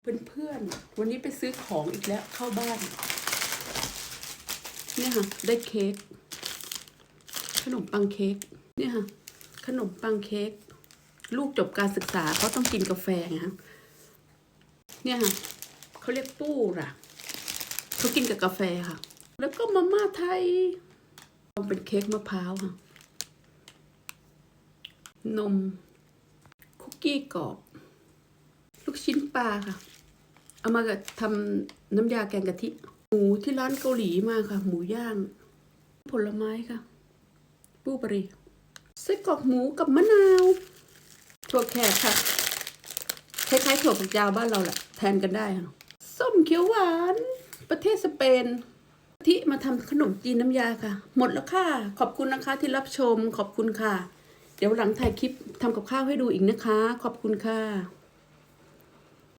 เพื่อนๆ วันนี้ไปซื้อของอีกแล้วเข้าบ้าน เนี่ยค่ะ ได้เค้ก ขนมปังเค้ก เนี่ยค่ะ ขนมปังเค้ก ลูกจบการศึกษาเขาต้องกินกาแฟไงคะเนี่ยค่ะ เขาเรียกปู้ล่ะ เขากินกับกาแฟค่ะ แล้วก็มาม่าไทยเป็นเค้กมะพร้าวค่ะ นม คุกกี้กรอบ ลูกชิ้นปลาค่ะ เอามาทำน้ำยาแกงกะทิ หมูที่ร้านเกาหลีมาค่ะ หมูย่าง ผลไม้ค่ะ ปูปรีไส้กรอกหมูกับมะนาวถั่วแขกค่ะ คล้ายๆถั่วฝักยาวบ้านเราแหละ แทนกันได้ค่ะส้มเขียวหวาน ประเทศสเปนกะทิมาทำขนมจีนน้ำยาค่ะ หมดแล้วค่ะ ขอบคุณนะคะที่รับชมขอบคุณค่ะ เดี๋ยวหลังถ่ายคลิปทำกับข้าวให้ดูอีกนะคะ ขอบคุณค่ะ